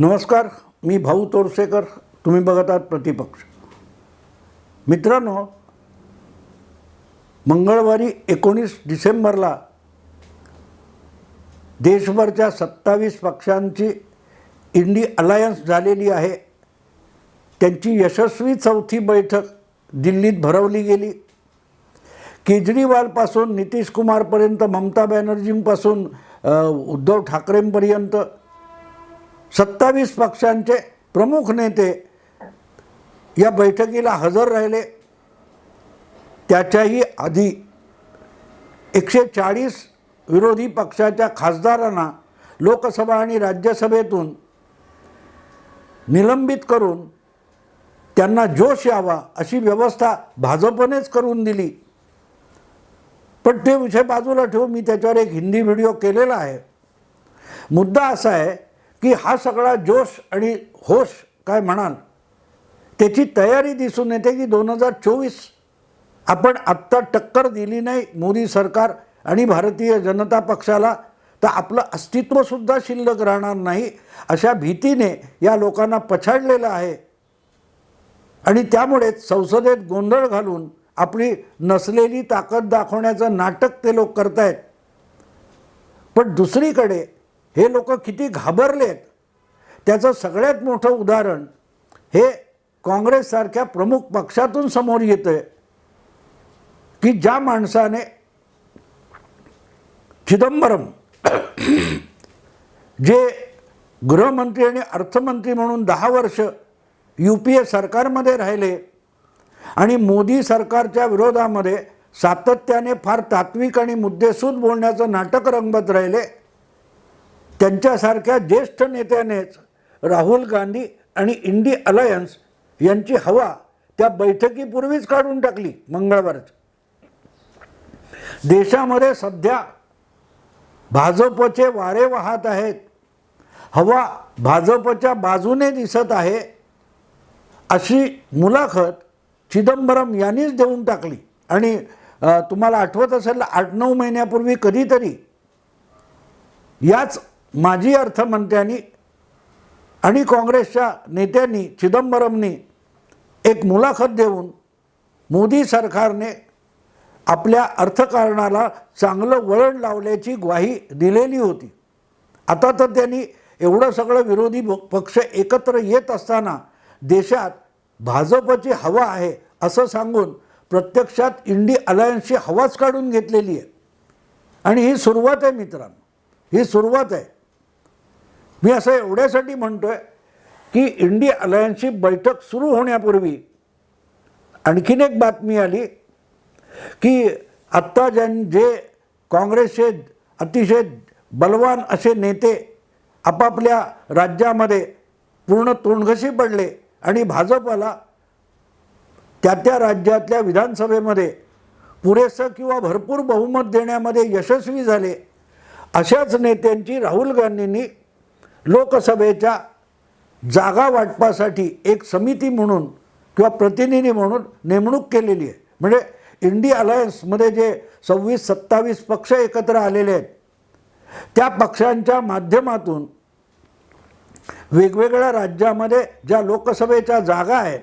नमस्कार मी भाऊ तोरसेकर तुम्ही बघत आहात प्रतिपक्ष. मित्रांनो मंगळवारी एकोणीस डिसेंबरला देशभरच्या सत्तावीस पक्षांची इंडी अलायन्स झालेली आहे. त्यांची यशस्वी चौथी बैठक दिल्लीत भरवली गेली. केजरीवालपासून नितीश कुमारपर्यंत ममता बॅनर्जींपासून उद्धव ठाकरेंपर्यंत सत्तावीस पक्षांचे प्रमुख नेते या बैठकीला हजर राहिले. त्याच्याही आधी एकशे चाळीस विरोधी पक्षाच्या खासदारांना लोकसभा आणि राज्यसभेतून निलंबित करून त्यांना जोश यावा अशी व्यवस्था भाजपनेच करून दिली. पण ते विषय बाजूला ठेवून मी त्याच्यावर एक हिंदी व्हिडिओ केलेला आहे. मुद्दा असा आहे की हा सगळा जोश आणि होश काय म्हणाल? त्याची तयारी दिसून येते की दोन हजार चोवीस आपण आत्ता टक्कर दिली नाही मोदी सरकार आणि भारतीय जनता पक्षाला तर आपलं अस्तित्वसुद्धा शिल्लक राहणार नाही अशा भीतीने या लोकांना पछाडलेलं आहे. आणि त्यामुळेच संसदेत गोंधळ घालून आपली नसलेली ताकद दाखवण्याचं नाटक ते लोक करतायत. पण दुसरीकडे हे लोक किती घाबरलेत. त्याचं सगळ्यात मोठं उदाहरण हे काँग्रेससारख्या प्रमुख पक्षातून समोर येतं आहे की ज्या माणसाने चिदंबरम जे गृहमंत्री आणि अर्थमंत्री म्हणून दहा वर्ष यू पी ए सरकारमध्ये राहिले आणि मोदी सरकारच्या विरोधामध्ये सातत्याने फार तात्विक आणि मुद्देसूद बोलण्याचं नाटक रंगवत राहिले त्यांच्यासारख्या ज्येष्ठ नेत्यानेच राहुल गांधी आणि इंडी अलायन्स यांची हवा त्या बैठकीपूर्वीच काढून टाकली मंगळवारच. देशामध्ये सध्या भाजपचे वारे वाहत आहेत. हवा भाजपच्या बाजूने दिसत आहे अशी मुलाखत चिदंबरम यांनीच देऊन टाकली. आणि तुम्हाला आठवत असेल आठ नऊ महिन्यापूर्वी कधीतरी याच माजी अर्थमंत्र्यांनी आणि काँग्रेसच्या नेत्यांनी चिदंबरमनी एक मुलाखत देऊन मोदी सरकारने आपल्या अर्थकारणाला चांगलं वळण लावल्याची ग्वाही दिलेली होती. आता तर त्यांनी एवढं सगळं विरोधी पक्ष एकत्र येत असताना देशात भाजपची हवा आहे असं सांगून प्रत्यक्षात इंडी अलायन्सची हवाच काढून घेतलेली आहे. आणि ही सुरुवात आहे मित्रांनो. ही सुरुवात आहे. मी असं एवढ्यासाठी म्हणतो आहे की इंडी अलायन्सची बैठक सुरू होण्यापूर्वी आणखीन एक बातमी आली की आत्ता ज्यां जे काँग्रेसचे अतिशय बलवान असे नेते आपापल्या राज्यामध्ये पूर्ण तोंडघशी पडले आणि भाजपला त्या त्या राज्यातल्या विधानसभेमध्ये पुरेसं किंवा भरपूर बहुमत देण्यामध्ये यशस्वी झाले अशाच नेत्यांची राहुल गांधींनी लोकसभेच्या जागा वाटपासाठी एक समिती म्हणून किंवा प्रतिनिधी म्हणून नेमणूक केलेली आहे. म्हणजे इंडिया अलायन्समध्ये जे सव्वीस सत्तावीस पक्ष एकत्र आलेले आहेत त्या पक्षांच्या माध्यमातून वेगवेगळ्या राज्यामध्ये ज्या लोकसभेच्या जागा आहेत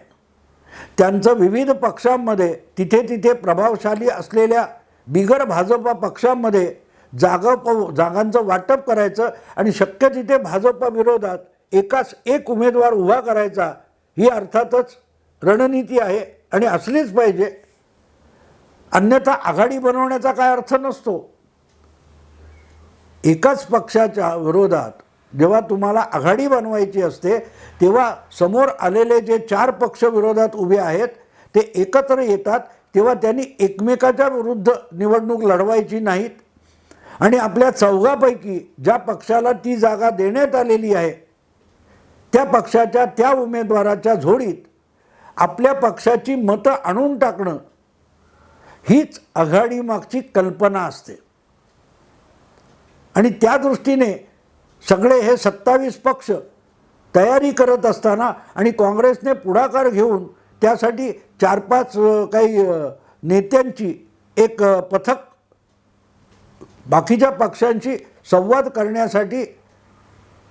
त्यांचं विविध पक्षांमध्ये तिथे तिथे प्रभावशाली असलेल्या बिगर भाजपा पक्षांमध्ये जागा जागांचं वाटप करायचं आणि शक्य तिथे भाजपा विरोधात एकाच एक उमेदवार उभा करायचा ही अर्थातच रणनीती आहे आणि असलीच पाहिजे. अन्यथा आघाडी बनवण्याचा काय अर्थ नसतो. एकाच पक्षाच्या विरोधात जेव्हा तुम्हाला आघाडी बनवायची असते तेव्हा समोर आलेले जे चार पक्ष विरोधात उभे आहेत ते एकत्र येतात तेव्हा त्यांनी एकमेकाच्या विरुद्ध निवडणूक लढवायची नाहीत. आणि आपल्या चौघापैकी ज्या पक्षाला ती जागा देण्यात आलेली आहे त्या पक्षाच्या त्या उमेदवाराच्या झोडीत आपल्या पक्षाची मतं आणून टाकणं हीच आघाडीमागची कल्पना असते. आणि त्या दृष्टीने सगळे हे सत्तावीस पक्ष तयारी करत असताना आणि काँग्रेसने पुढाकार घेऊन त्यासाठी चार पाच काही नेत्यांची एक पथक बाकीच्या पक्षांशी संवाद करण्यासाठी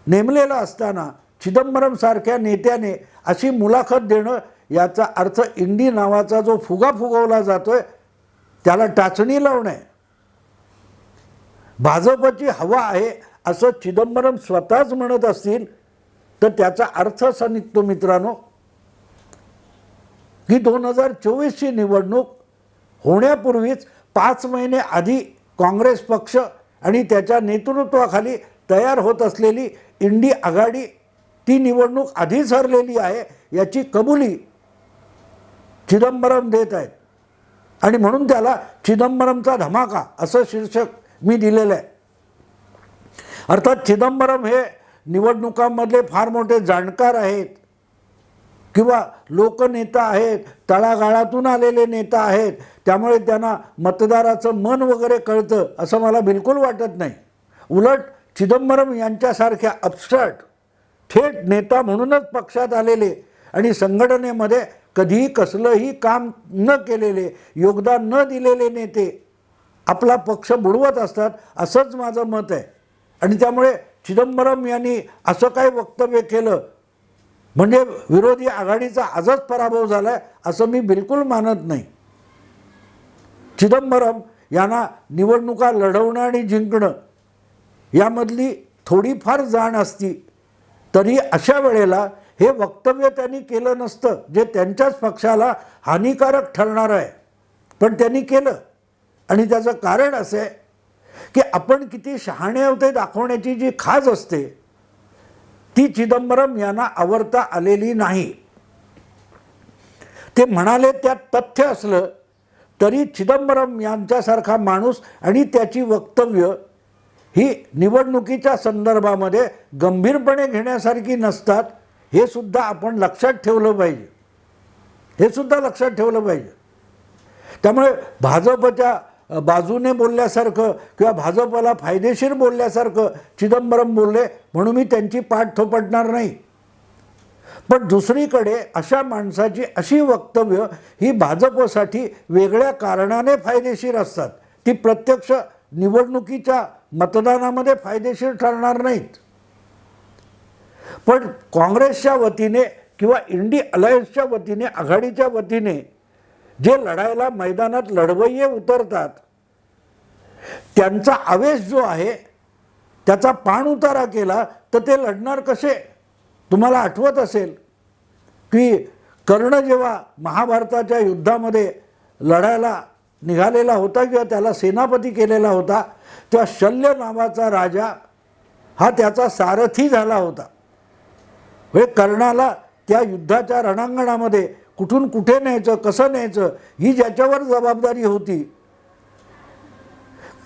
नेमलेलं असताना चिदंबरमसारख्या नेत्याने अशी मुलाखत देणं याचा अर्थ इंडी नावाचा जो फुगा फुगवला जातो आहे त्याला टाचणी लावणं. आहे भाजपची हवा आहे असं चिदंबरम स्वतःच म्हणत असतील तर त्याचा अर्थ असा निघतो मित्रांनो की दोन हजार चोवीसची निवडणूक होण्यापूर्वीच पाच महिने आधी काँग्रेस पक्ष आणि त्याच्या नेतृत्वाखाली तयार होत असलेली इंडी आघाडी ती निवडणूक आधीच हरलेली आहे याची कबुली चिदंबरम देत आहेत. आणि म्हणून त्याला चिदंबरमचा धमाका असं शीर्षक मी दिलेलं आहे. अर्थात चिदंबरम हे निवडणुकांमधले फार मोठे जाणकार आहेत किंवा लोकनेता आहेत तळागाळातून आलेले नेता आहेत त्यामुळे त्यांना मतदाराचं मन वगैरे कळतं असं मला बिलकुल वाटत नाही. उलट चिदंबरम यांच्यासारख्या अपस्टार्ट थेट नेता म्हणूनच पक्षात आलेले आणि संघटनेमध्ये कधीही कसलंही काम न केलेले योगदान न दिलेले नेते आपला पक्ष बुडवत असतात असंच माझं मत आहे. आणि त्यामुळे चिदंबरम यांनी असं काही वक्तव्य केलं म्हणजे विरोधी आघाडीचा आजच पराभव झाला आहे असं मी बिलकुल मानत नाही. चिदंबरम यांना निवडणुका लढवणं आणि जिंकणं यामधली थोडीफार जाण असती तरी अशा वेळेला हे वक्तव्य त्यांनी केलं नसतं जे त्यांच्याच पक्षाला हानिकारक ठरणार आहे. पण त्यांनी केलं. आणि त्याचं कारण असं आहे की आपण किती शहाणे होते दाखवण्याची जी खाज असते ती चिदंबरम यांना आवरता आलेली नाही. ते म्हणाले त्यात तथ्य असलं तरी चिदंबरम यांच्यासारखा माणूस आणि त्याची वक्तव्य ही निवडणुकीच्या संदर्भामध्ये गंभीरपणे घेण्यासारखी नसतात हे सुद्धा आपण लक्षात ठेवलं पाहिजे. हे सुद्धा लक्षात ठेवलं पाहिजे. त्यामुळे भाजपच्या बाजूने बोलल्यासारखं किंवा भाजपला फायदेशीर बोलल्यासारखं चिदंबरम बोलले म्हणून मी त्यांची पाठ थोपटणार नाही. पण दुसरीकडे अशा माणसाची अशी वक्तव्य ही भाजपसाठी वेगळ्या कारणाने फायदेशीर असतात. ती प्रत्यक्ष निवडणुकीच्या मतदानामध्ये फायदेशीर ठरणार नाहीत. पण काँग्रेसच्या वतीने किंवा इंडी अलायन्सच्या वतीने आघाडीच्या वतीने जे लढायला मैदानात लढवय्ये उतरतात त्यांचा आवेश जो आहे त्याचा पाणउतारा केला तर ते लढणार कसे? तुम्हाला आठवत असेल की कर्ण जेव्हा महाभारताच्या युद्धामध्ये लढायला निघालेला होता किंवा त्याला सेनापती केलेला होता तेव्हा शल्य नावाचा राजा हा त्याचा सारथी झाला होता. म्हणजे कर्णाला त्या युद्धाच्या रणांगणामध्ये कुठून कुठे न्यायचं कसं न्यायचं ही ज्याच्यावर जबाबदारी होती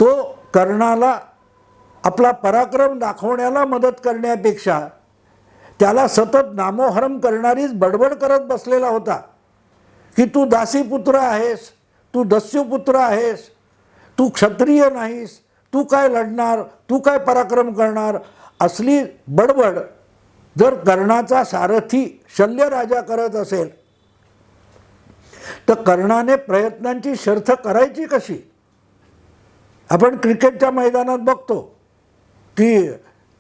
तो कर्णाला आपला पराक्रम दाखवण्याला मदत करण्यापेक्षा त्याला सतत नामोहरम करणारीच बडबड करत बसलेला होता की तू दासीपुत्र आहेस तू दस्युपुत्र आहेस तू क्षत्रिय नाहीस तू काय लढणार तू काय पराक्रम करणार? असली बडबड जर कर्णाचा सारथी शल्य राजा करत असेल तर कर्णाने प्रयत्नांची शर्थ करायची कशी? आपण क्रिकेटच्या मैदानात बघतो की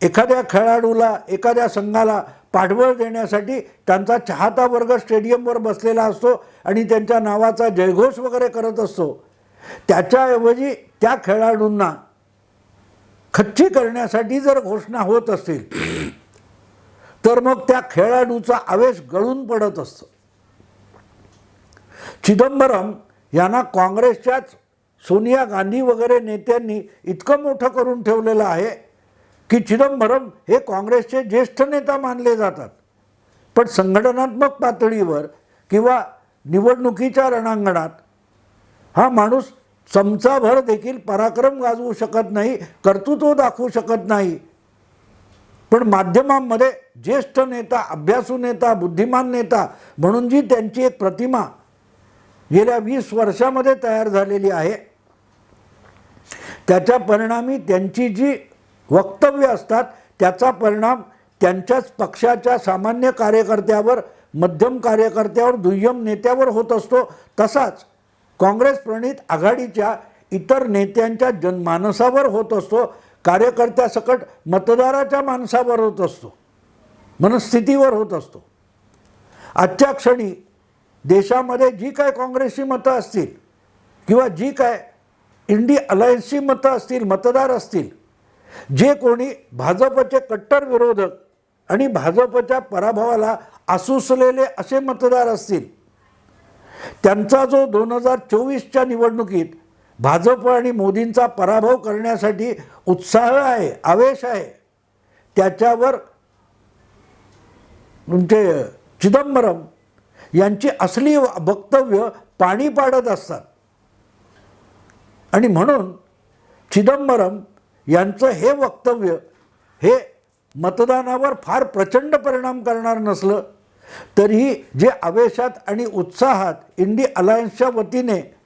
एखाद्या खेळाडूला एखाद्या संघाला पाठबळ देण्यासाठी त्यांचा चाहता वर्ग स्टेडियमवर बसलेला असतो आणि त्यांच्या नावाचा जयघोष वगैरे करत असतो. त्याच्याऐवजी त्या खेळाडूंना खच्ची करण्यासाठी जर घोषणा होत असतील तर मग त्या खेळाडूचा आवेश गळून पडत असतो. चिदंबरम यांना काँग्रेसच्याच सोनिया गांधी वगैरे नेत्यांनी इतकं मोठं करून ठेवलेलं आहे की चिदंबरम हे काँग्रेसचे ज्येष्ठ नेता मानले जातात. पण संघटनात्मक पातळीवर किंवा निवडणुकीच्या रणांगणात हा माणूस चमचाभर देखील पराक्रम गाजवू शकत नाही कर्तृत्व दाखवू शकत नाही. पण माध्यमांमध्ये ज्येष्ठ नेता अभ्यासू नेता बुद्धिमान नेता म्हणून जी त्यांची एक प्रतिमा गेल्या वीस वर्षामध्ये तयार झालेली आहे त्याच्या परिणामी त्यांची जी वक्तव्य असतात त्याचा परिणाम त्यांच्याच पक्षाच्या सामान्य कार्यकर्त्यावर मध्यम कार्यकर्त्यावर दुय्यम नेत्यावर होत असतो. तसाच काँग्रेस प्रणित आघाडीच्या इतर नेत्यांच्या जनमानसावर होत असतो. कार्यकर्त्यासकट मतदाराच्या माणसावर होत असतो. मनस्थितीवर होत असतो. आजच्या क्षणी देशामध्ये जी काय काँग्रेसची मतं असतील किंवा जी काय इंडी अलायन्सची मतं असतील मतदार असतील जे कोणी भाजपचे कट्टर विरोधक आणि भाजपच्या पराभवाला आसुसलेले असे मतदार असतील त्यांचा जो दोन हजार चोवीसच्या निवडणुकीत भाजप आणि मोदींचा पराभव करण्यासाठी उत्साह आहे आवेश आहे त्याच्यावर तुमचे चिदंबरम यांची असली वक्तव्य पाणी पाडत असतात. आणि म्हणून चिदंबरम यांचं हे वक्तव्य हे मतदानावर फार प्रचंड परिणाम करणार नसलं तरीही जे आवेशात आणि उत्साहात इंडी अलायन्सच्या वतीने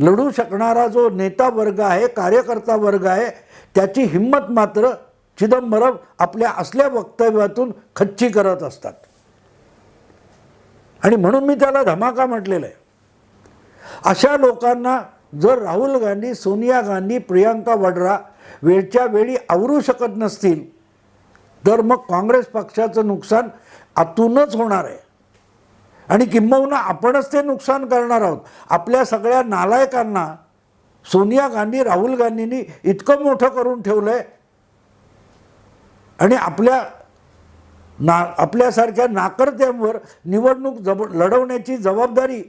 लढू शकणारा जो नेता वर्ग आहे कार्यकर्ता वर्ग आहे त्याची हिंमत मात्र चिदंबरम आपल्या असल्या वक्तव्यातून खच्ची करत असतात. आणि म्हणून मी त्याला धमाका म्हटलेलं आहे. अशा लोकांना जर राहुल गांधी सोनिया गांधी प्रियांका वड्रा वेळच्या वेळी आवरू शकत नसतील तर मग काँग्रेस पक्षाचं नुकसान आतूनच होणार आहे. आणि किंबहुना आपणच ते नुकसान करणार आहोत. आपल्या सगळ्या नालायकांना सोनिया गांधी राहुल गांधींनी इतकं मोठं करून ठेवलं आहे आणि आपल्या ना आपल्यासारख्या नाकर्त्यांवर निवडणूक जब लढवण्याची जबाबदारी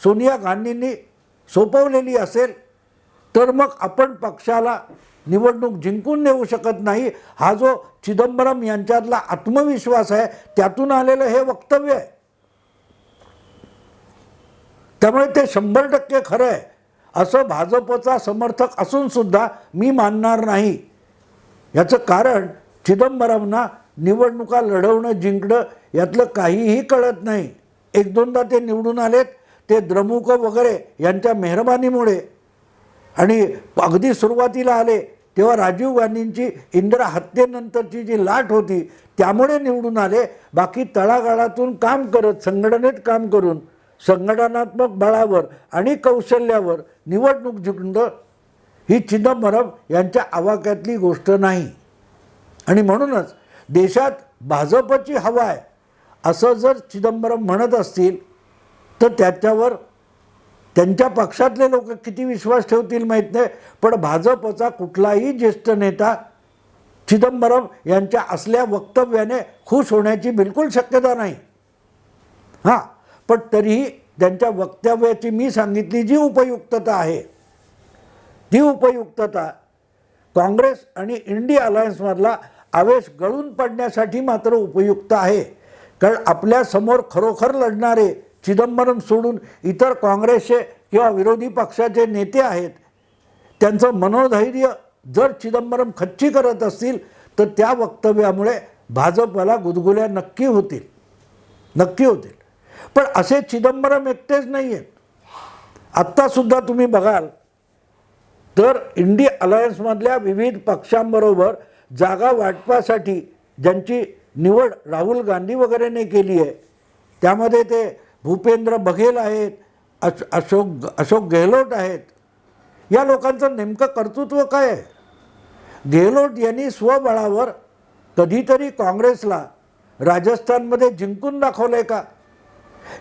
सोनिया गांधींनी सोपवलेली असेल तर मग आपण पक्षाला निवडणूक जिंकून नेऊ शकत नाही. हा जो चिदंबरम यांच्यातला आत्मविश्वास आहे त्यातून आलेलं हे वक्तव्य आहे. त्यामुळे ते शंभर टक्के खरं आहे. असं भाजपचा समर्थक असून सुद्धा मी मानणार नाही. याचं कारण चिदंबरमना निवडणुका लढवणं जिंकणं यातलं काहीही कळत नाही. एक दोनदा ते निवडून आलेत. ते द्रमुक वगैरे यांच्या मेहरबानीमुळे आणि अगदी सुरुवातीला आले तेव्हा राजीव गांधींची इंदिरा हत्येनंतरची जी लाट होती त्यामुळे निवडून आले. बाकी तळागाळातून काम करत संघटनेत काम करून संघटनात्मक बळावर आणि कौशल्यावर निवडणूक जिंकणं ही चिदंबरम यांच्या आवाक्यातली गोष्ट नाही. आणि म्हणूनच देशात भाजपची हवा आहे. असं जर चिदंबरम म्हणत असतील तर त्याच्यावर त्यांच्या पक्षातले लोक किती विश्वास ठेवतील माहीत नाही पण भाजपचा कुठलाही ज्येष्ठ नेता चिदंबरम यांच्या असल्या वक्तव्याने खुश होण्याची बिलकुल शक्यता नाही. हां पण तरीही त्यांच्या वक्तव्याची मी सांगितली जी उपयुक्तता आहे ती उपयुक्तता काँग्रेस आणि इंडी अलायन्समधला आवेश गळून पडण्यासाठी मात्र उपयुक्त आहे. कारण आपल्यासमोर खरोखर लढणारे चिदंबरम सोडून इतर काँग्रेसचे किंवा विरोधी पक्षाचे नेते आहेत त्यांचं मनोधैर्य जर चिदंबरम खच्ची करत असतील तर त्या वक्तव्यामुळे भाजपला गुदगुल्या नक्की होतील. नक्की होतील. पण असे चिदंबरम एकटेच नाही आहेत आत्तासुद्धा तुम्ही बघाल तर इंडी अलायन्समधल्या विविध पक्षांबरोबर जागा वाटपासाठी ज्यांची निवड राहुल गांधी वगैरेने केली आहे त्यामध्ये ते भूपेंद्र बघेल आहेत अश अशोक अशोक गेहलोट आहेत. या लोकांचं नेमकं कर्तृत्व काय आहे? गेहलोट यांनी स्वबळावर कधीतरी काँग्रेसला राजस्थानमध्ये जिंकून दाखवलं आहे का?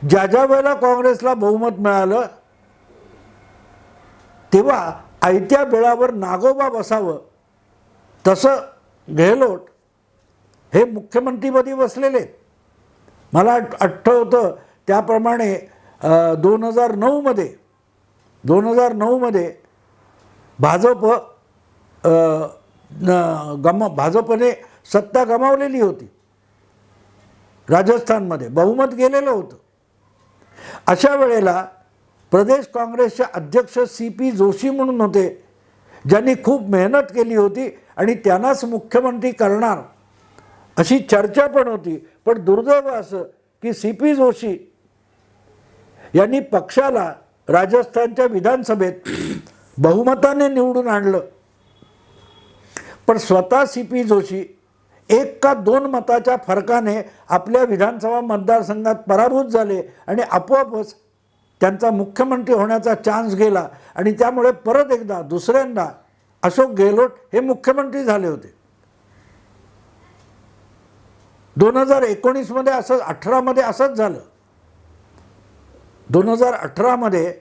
ज्या ज्या वेळेला काँग्रेसला बहुमत मिळालं तेव्हा आयत्या बेळावर नागोबा बसावं. तसं गेहलोट हे मुख्यमंत्रीपदी बसलेले. मला आठवतं त्याप्रमाणे दोन हजार नऊमध्ये दोन हजार नऊमध्ये भाजप गम भाजपने सत्ता गमावलेली होती. राजस्थानमध्ये बहुमत गेलेलं होतं. अशा वेळेला प्रदेश काँग्रेसचे अध्यक्ष सी पी जोशी म्हणून होते ज्यांनी खूप मेहनत केली होती आणि त्यांनाच मुख्यमंत्री करणार अशी चर्चा पण होती. पण दुर्दैव असं की सी पी जोशी यांनी पक्षाला राजस्थानच्या विधानसभेत बहुमताने निवडून आणलं. पण स्वतः सी पी जोशी एक का दोन मताच्या फरकाने आपल्या विधानसभा मतदारसंघात पराभूत झाले आणि आपोआपच त्यांचा मुख्यमंत्री होण्याचा चान्स गेला आणि त्यामुळे परत एकदा दुसऱ्यांदा अशोक गेहलोत हे मुख्यमंत्री झाले होते. दोन हजार एकोणीसमध्ये असं अठरामध्ये असंच झालं. दोन हजार अठरामध्ये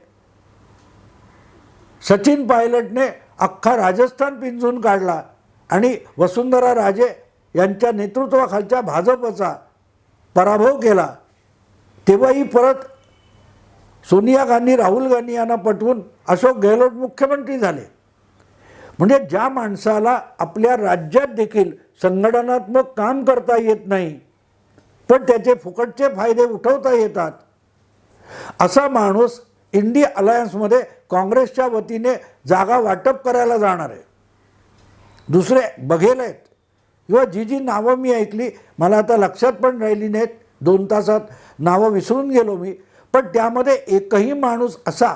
सचिन पायलटने अख्खा राजस्थान पिंजून काढला आणि वसुंधरा राजे यांच्या नेतृत्वाखालच्या भाजपचा पराभव केला. तेव्हाही परत सोनिया गांधी राहुल गांधी यांना पटवून अशोक गेहलोत मुख्यमंत्री झाले. म्हणजे ज्या माणसाला आपल्या राज्यात देखील संघटनात्मक काम करता येत नाही पण त्याचे फुकटचे फायदे उठवता येतात असा माणूस इंडिया अलायन्समध्ये काँग्रेसच्या वतीने जागा वाटप करायला जाणार आहे. दुसरे बघेल आहेत. किंवा जी जी नावं मी ऐकली मला आता लक्षात पण राहिली नाहीत. दोन तासात नावं विसरून गेलो मी. पण त्यामध्ये एकही माणूस असा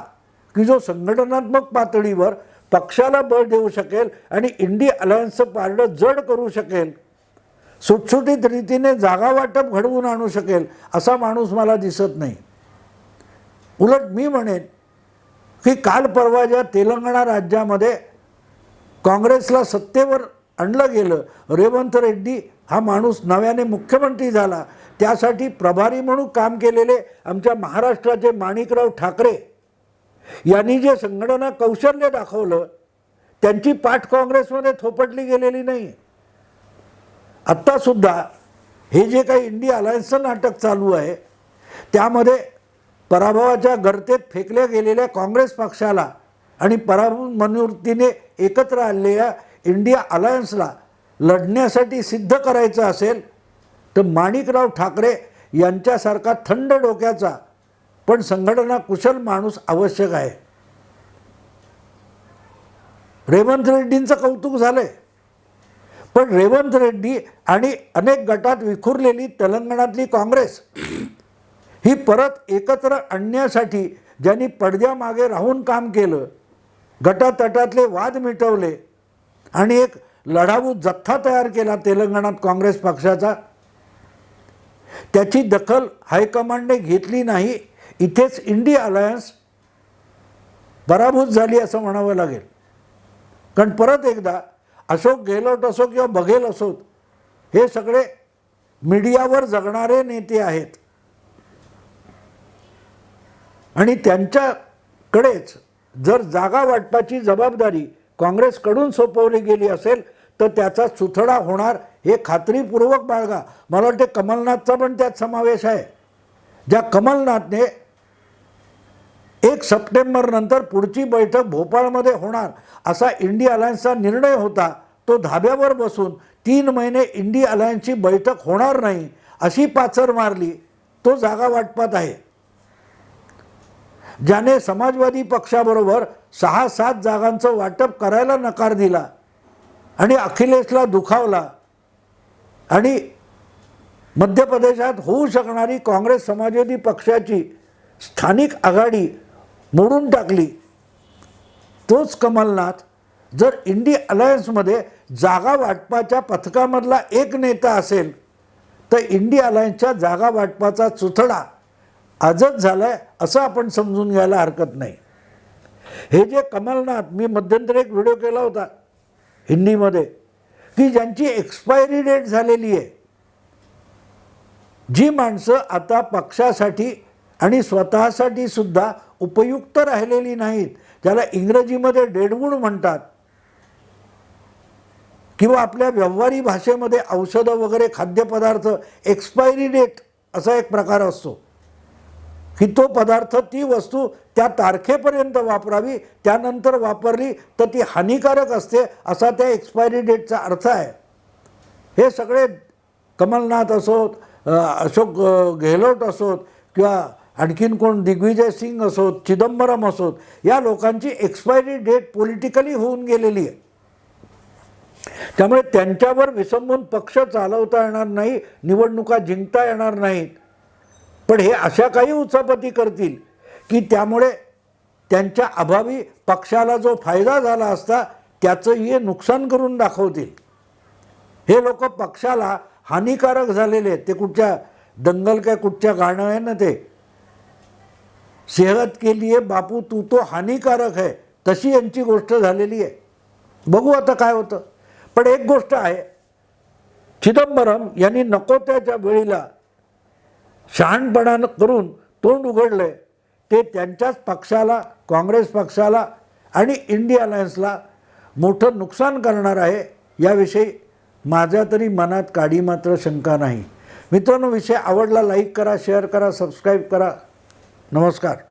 की जो संघटनात्मक पातळीवर पक्षाला बळ देऊ शकेल आणि इंडिया अलायन्सचं पारडं जड करू शकेल सुटसुटीत रीतीने जागा वाटप घडवून आणू शकेल असा माणूस मला दिसत नाही. उलट मी म्हणेन की काल परवा ज्या तेलंगणा राज्यामध्ये काँग्रेसला सत्तेवर आणलं गेलं रेवंत रेड्डी हा माणूस नव्याने मुख्यमंत्री झाला त्यासाठी प्रभारी म्हणून काम केलेले आमच्या महाराष्ट्राचे माणिकराव ठाकरे यांनी जे संघटना कौशल्य दाखवलं त्यांची पाठ काँग्रेसमध्ये थोपटली गेलेली नाही. आत्तासुद्धा हे जे काही इंडिया अलायन्सचं नाटक चालू आहे त्यामध्ये पराभवाच्या गर्तेत फेकल्या गेलेल्या काँग्रेस पक्षाला आणि पराभव मनोवृत्तीने एकत्र आलेल्या इंडिया अलायन्सला लढण्यासाठी सिद्ध करायचं असेल तर माणिकराव ठाकरे यांच्यासारखा थंड डोक्याचा पण संघटना कुशल माणूस आवश्यक आहे. रेवंत रेड्डींचं कौतुक झालंय. पण रेवंत रेड्डी आणि अनेक गटात विखुरलेली तेलंगणातली काँग्रेस ही परत एकत्र आणण्यासाठी ज्यांनी पडद्यामागे राहून काम केलं गटातटातले वाद मिटवले आणि एक लढाऊ जथ्था तयार केला तेलंगणात काँग्रेस पक्षाचा त्याची दखल हायकमांडने घेतली नाही इथेच इंडिया अलायन्स पराभूत झाली असं म्हणावं लागेल. कारण परत एकदा अशोक गेहलोत असो किंवा बघेल असोत हे सगळे मीडियावर जगणारे नेते आहेत. आणि त्यांच्याकडेच जर जागा वाटपाची जबाबदारी काँग्रेसकडून सोपवली गेली असेल तर त्याचा सुथडा होणार हे खात्रीपूर्वक बाळगा. मला वाटते कमलनाथचा पण त्यात समावेश आहे. ज्या कमलनाथने एक सप्टेंबर नंतर पुढची बैठक भोपाळमध्ये होणार असा इंडी अलायन्सचा निर्णय होता तो धाब्यावर बसून तीन महिने इंडी अलायन्सची बैठक होणार नाही अशी पाचर मारली तो जागा वाटपात आहे. ज्याने समाजवादी पक्षाबरोबर सहा सात जागांचं वाटप करायला नकार दिला आणि अखिलेशला दुखावला आणि मध्य प्रदेशात होऊ शकणारी काँग्रेस समाजवादी पक्षाची स्थानिक आघाडी मोडून टाकली. तोच कमलनाथ जर इंडी अलायन्समध्ये जागा वाटपाच्या पथकामधला एक नेता असेल तर इंडी अलायन्सच्या जागा वाटपाचा चुथडा आजच झाला आहे असं आपण समजून घ्यायला हरकत नाही. हे जे कमलनाथ मी मध्यंतरी एक व्हिडिओ केला होता हिंदीमध्ये की ज्यांची एक्सपायरी डेट झालेली आहे जी माणसं आता पक्षासाठी आणि स्वतःसाठी सुद्धा उपयुक्त राहिलेली नाहीत ज्याला इंग्रजीमध्ये डेडवूड म्हणतात किंवा आपल्या व्यवहारी भाषेमध्ये औषधं वगैरे खाद्यपदार्थ एक्सपायरी डेट असा एक प्रकार असतो. की तो पदार्थ ती वस्तू त्या तारखेपर्यंत वापरावी त्यानंतर वापरली तर ती हानिकारक असते असा त्या एक्सपायरी डेटचा अर्थ आहे. हे सगळे कमलनाथ असोत अशोक अ, गेहलोत असोत किंवा आणखीन कोण दिग्विजय सिंग असोत चिदंबरम असोत या लोकांची एक्सपायरी डेट पॉलिटिकली होऊन गेलेली आहे. त्यामुळे त्यांच्यावर विसंबून पक्ष चालवता येणार नाही निवडणुका जिंकता येणार नाहीत. पण हे अशा काही उचापती करतील की त्यामुळे त्यांच्या अभावी पक्षाला जो फायदा झाला असता त्याचंही हे नुकसान करून दाखवतील. हे लोक पक्षाला हानिकारक झालेले आहेत. ते कुठच्या दंगल काय कुठच्या गाणं आहे ना ते. सेहत केली आहे बापू तू तो हानिकारक आहे. तशी यांची गोष्ट झालेली आहे. बघू आता काय होतं. पण एक गोष्ट आहे. चिदंबरम यांनी नको त्याच्या वेळीला शहाणपणानं करून तोंड उघडले ते त्यांच्याच पक्षाला काँग्रेस पक्षाला आणि इंडिया अलायन्सला मोठं नुकसान करणार आहे याविषयी माझ्या तरी मनात काडी मात्र शंका नाही. मित्रांनो विषय आवडला लाईक करा शेअर करा सबस्क्राईब करा. नमस्कार.